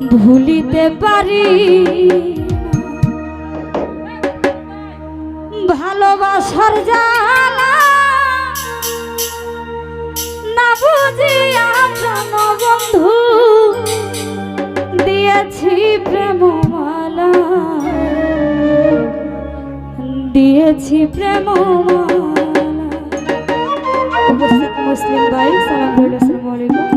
ভুলিতে পারি ভালোবাসার জালা না বুঝিয়া আচ্ছা প্রাণ বন্ধু দিয়েছি প্রেমমালা। দিয়েছি প্রেমমালা। উপস্থিত মুসলিম ভাই, সালাম রইল আলাইকুম।